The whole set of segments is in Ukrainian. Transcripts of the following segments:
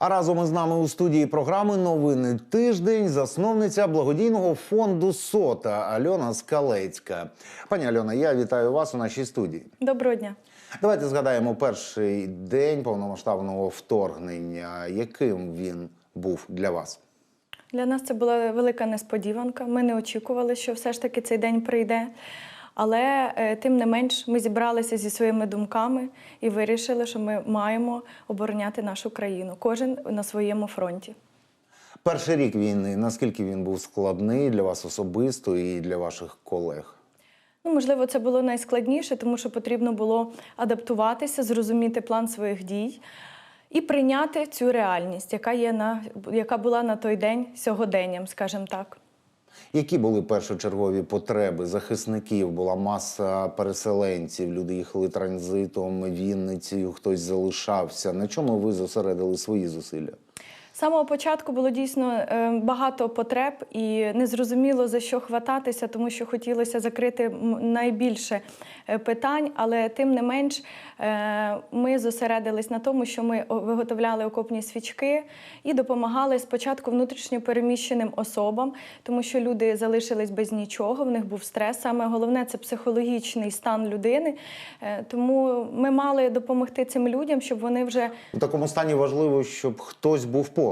А разом із нами у студії програми Новини тиждень засновниця благодійного фонду Сота Альона Скалецька. Пані Альона, я вітаю вас у нашій студії. Доброго дня. Давайте згадаємо перший день повномасштабного вторгнення. Яким він був для вас? Для нас це була велика несподіванка. Ми не очікували, що все ж таки цей день прийде. Але е, тим не менш ми зібралися зі своїми думками і вирішили, що ми маємо обороняти нашу країну, кожен на своєму фронті. Перший рік війни. Наскільки він був складний для вас особисто і для ваших колег? Ну, можливо, це було найскладніше, тому що потрібно було адаптуватися, зрозуміти план своїх дій і прийняти цю реальність, яка є на яка була на той день сьогоденням, скажімо так. Які були першочергові потреби захисників? Була маса переселенців, люди їхали транзитом, Вінницею, хтось залишався. На чому ви зосередили свої зусилля? З самого початку було дійсно е, багато потреб і незрозуміло за що хвататися, тому що хотілося закрити найбільше е, питань, але тим не менш е, ми зосередились на тому, що ми виготовляли окопні свічки і допомагали спочатку внутрішньо переміщеним особам, тому що люди залишились без нічого, в них був стрес. Саме головне це психологічний стан людини. Тому ми мали допомогти цим людям, щоб вони вже У такому стані важливо, щоб хтось був поруч.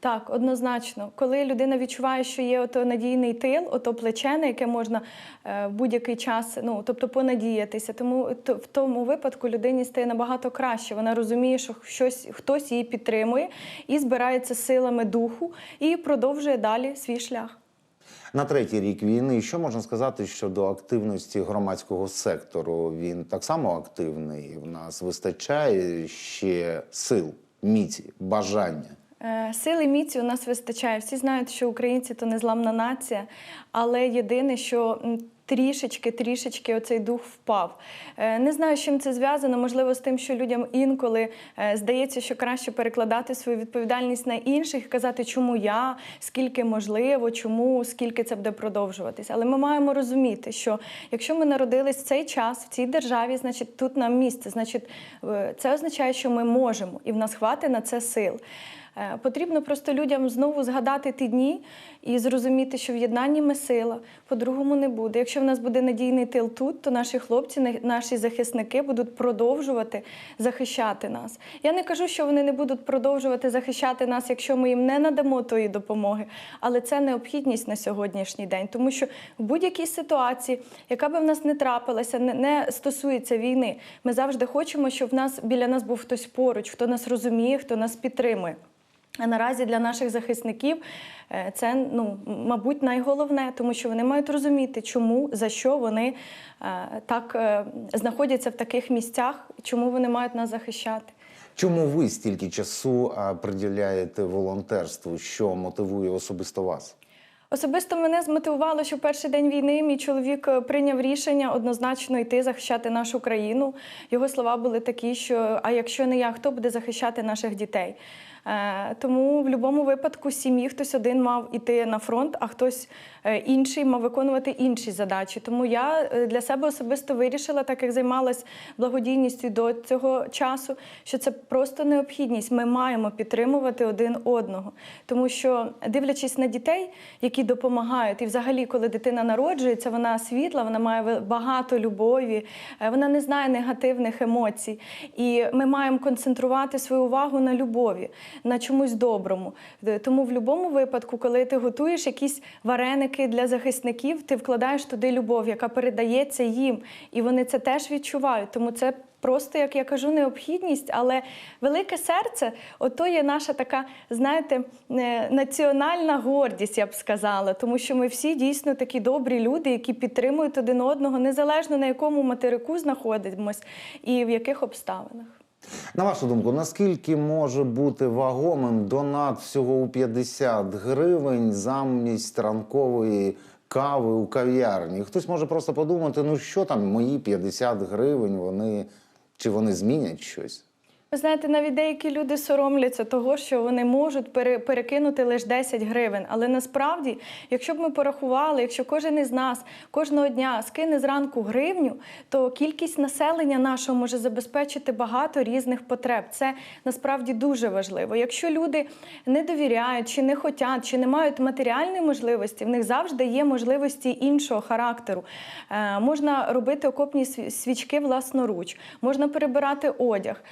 Так, однозначно, коли людина відчуває, що є ото надійний тил, ото плече, на яке можна е, в будь-який час, ну тобто понадіятися. Тому то, в тому випадку людині стає набагато краще. Вона розуміє, що щось хтось її підтримує і збирається силами духу і продовжує далі свій шлях. На третій рік війни, що можна сказати щодо активності громадського сектору? Він так само активний. В нас вистачає ще сил, міці, бажання. Е, Сили міці у нас вистачає. Всі знають, що українці то незламна нація, але єдине, що трішечки, трішечки оцей дух впав. Е, Не знаю, з чим це зв'язано. Можливо, з тим, що людям інколи е, здається, що краще перекладати свою відповідальність на інших і казати, чому я, скільки можливо, чому, скільки це буде продовжуватись. Але ми маємо розуміти, що якщо ми народились в цей час, в цій державі, значить тут нам місце. Значить, це означає, що ми можемо, і в нас хватить на це сил. Е, Потрібно просто людям знову згадати ті дні і зрозуміти, що в єднанні ми сила, по-другому не буде. Якщо в нас буде надійний тил тут, то наші хлопці, на- наші захисники будуть продовжувати захищати нас. Я не кажу, що вони не будуть продовжувати захищати нас, якщо ми їм не надамо тої допомоги, але це необхідність на сьогоднішній день, тому що в будь-якій ситуації, яка би в нас не трапилася, не стосується війни, ми завжди хочемо, щоб в нас біля нас був хтось поруч, хто нас розуміє, хто нас підтримує. А наразі для наших захисників е, це, ну, мабуть, найголовне, тому що вони мають розуміти, чому, за що вони е, так е, знаходяться в таких місцях, чому вони мають нас захищати. Чому ви стільки часу приділяєте волонтерству? Що мотивує особисто вас? Особисто мене змотивувало, що в перший день війни мій чоловік прийняв рішення однозначно йти захищати нашу країну. Його слова були такі, що а якщо не я, хто буде захищати наших дітей? Е, тому в будь-якому випадку сім'ї хтось один мав іти на фронт, а хтось е, інший мав виконувати інші задачі. Тому я е, для себе особисто вирішила, так як займалась благодійністю до цього часу, що це просто необхідність. Ми маємо підтримувати один одного, тому що дивлячись на дітей, які допомагають, і взагалі, коли дитина народжується, вона світла, вона має багато любові, вона не знає негативних емоцій. І ми маємо концентрувати свою увагу на любові, на чомусь доброму. Е, Тому в будь-якому випадку, коли ти готуєш якісь вареники для захисників, ти вкладаєш туди любов, яка передається їм, і вони це теж відчувають. Тому це просто, як я кажу, необхідність, але велике серце ото є наша така, знаєте, е, національна гордість, я б сказала, тому що ми всі дійсно такі добрі люди, які підтримують один одного, незалежно на якому материку знаходимось і в яких обставинах. На вашу думку, наскільки може бути вагомим донат всього у 50 гривень замість ранкової кави у кав'ярні? Хтось може просто подумати, ну що там, мої 50 гривень, вони чи вони змінять щось? Ви знаєте, навіть деякі люди соромляться того, що вони можуть пере- перекинути лише 10 гривень. Але насправді, якщо б ми порахували, якщо кожен із нас кожного дня скине зранку гривню, то кількість населення нашого може забезпечити багато різних потреб. Це насправді дуже важливо. Якщо люди не довіряють, чи не хочуть, чи не мають матеріальної можливості, в них завжди є можливості іншого характеру. Е, можна робити окопні свічки власноруч, можна перебирати одяг.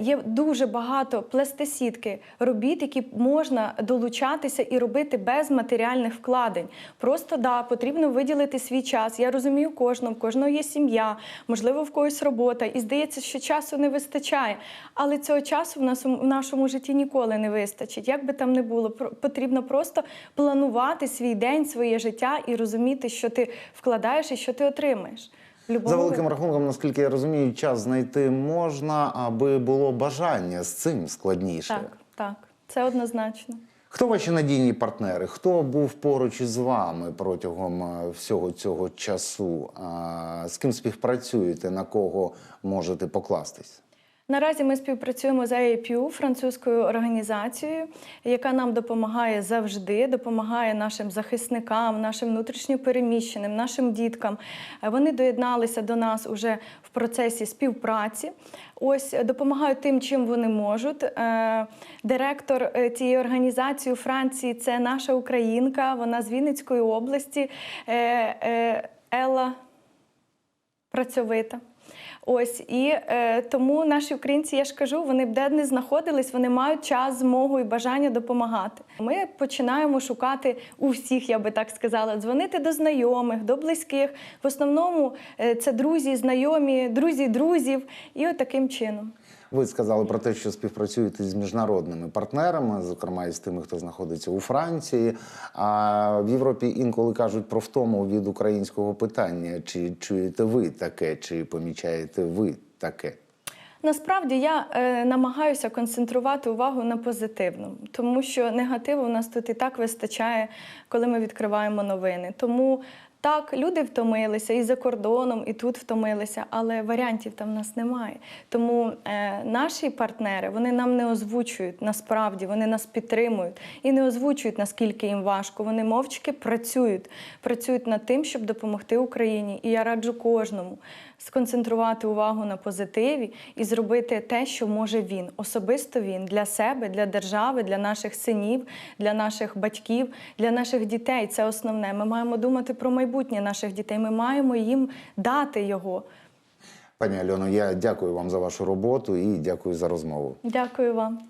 Є дуже багато пластисітки, робіт, які можна долучатися і робити без матеріальних вкладень. Просто да, потрібно виділити свій час. Я розумію кожного, в кожного є сім'я, можливо, в когось робота, і здається, що часу не вистачає. Але цього часу в нас в нашому житті ніколи не вистачить. Як би там не було, потрібно просто планувати свій день, своє життя і розуміти, що ти вкладаєш і що ти отримаєш. В За великим рахунком, наскільки я розумію, час знайти можна, аби було бажання з цим складніше. Так, так, це однозначно. Хто ваші надійні партнери? Хто був поруч із вами протягом е, всього цього часу? З ким співпрацюєте? На кого можете покластись? Наразі ми співпрацюємо з AAPU, французькою організацією, яка нам допомагає завжди, допомагає нашим захисникам, нашим внутрішньопереміщеним, нашим діткам. Е, Вони доєдналися до нас уже в процесі співпраці. Ось е, допомагають тим, чим вони можуть. Е, Директор цієї організації у Франції це наша українка, вона з Вінницької області. Елла працьовита. Ось і е, тому наші українці, я ж кажу, вони б де не знаходились, вони мають час, змогу і бажання допомагати. Ми починаємо шукати у всіх, я би так сказала, дзвонити до знайомих, до близьких. В основному е, це друзі, знайомі, друзі друзів, і от чином. Ви сказали про те, що співпрацюєте з міжнародними партнерами, зокрема і з тими, хто знаходиться у Франції. А в Європі інколи кажуть про втому від українського питання. Чи чуєте ви таке, чи помічаєте ви таке? Насправді я е, намагаюся концентрувати увагу на позитивному, тому що негативу у нас тут і так вистачає, коли ми відкриваємо новини. Тому так, люди втомилися і за кордоном, і тут втомилися, але варіантів там в нас немає. Тому е, наші партнери вони нам не озвучують насправді, вони нас підтримують і не озвучують, наскільки їм важко. Вони мовчки працюють, працюють над тим, щоб допомогти Україні. І я раджу кожному сконцентрувати увагу на позитиві і зробити те, що може він, особисто він для себе, для держави, для наших синів, для наших батьків, для наших дітей. Це основне. Ми маємо думати про майбутнє наших дітей. Ми маємо їм дати його. Пані Альоно, я дякую вам за вашу роботу і дякую за розмову. Дякую вам.